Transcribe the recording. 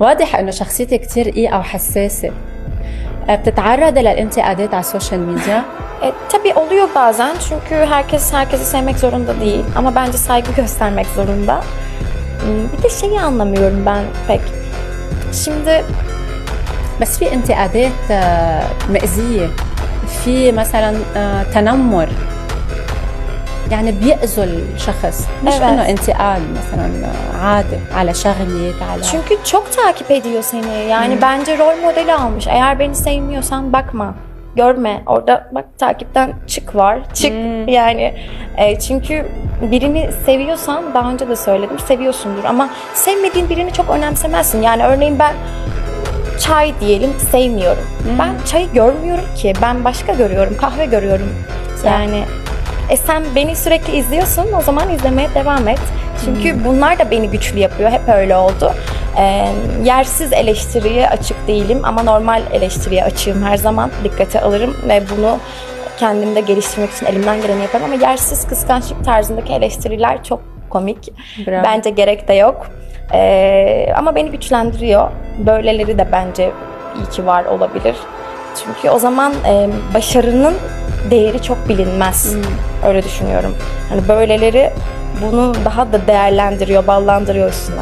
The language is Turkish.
واضح انه شخصيتي كتير رقيقه وحساسه آه، بتتعرضي للانتقادات على السوشيال ميديا E, tabii oluyor bazen çünkü herkes herkesi sevmek zorunda değil ama bence saygı göstermek zorunda. Hmm, Bir de şeyi anlamıyorum ben pek. Şimdi بس في انتقادات آه، مأزية في مثلا آه، تنمر يعني بيأذوا الشخص مش Evet. انه انتقاد مثلا آه، عادي على شغلك على çünkü çok takip ediyor seni. Yani bence rol modeli almış. Eğer beni sevmiyorsan bakma. Görme. Orada bak takipten çık var. Çık. Yani e, çünkü birini seviyorsan daha önce de söyledim seviyorsundur ama sevmediğin birini çok önemsemezsin. Yani örneğin ben çay diyelim sevmiyorum. Ben çayı görmüyorum ki. Ben başka görüyorum. Kahve görüyorum. Yani e sen beni sürekli izliyorsun o zaman izlemeye devam et. Çünkü bunlar da beni güçlü yapıyor. Hep öyle oldu. E, yersiz eleştiriye açık değilim ama normal eleştiriye açığım her zaman. Dikkate alırım ve bunu kendimde geliştirmek için elimden geleni yaparım ama yersiz kıskançlık tarzındaki eleştiriler çok komik. Bravo. Bence gerek de yok. E, ama beni güçlendiriyor. Böyleleri de bence iyi ki var olabilir. Çünkü o zaman e, başarının değeri çok bilinmez. Öyle düşünüyorum. Hani böyleleri bunu daha da değerlendiriyor, ballandırıyor üstüne.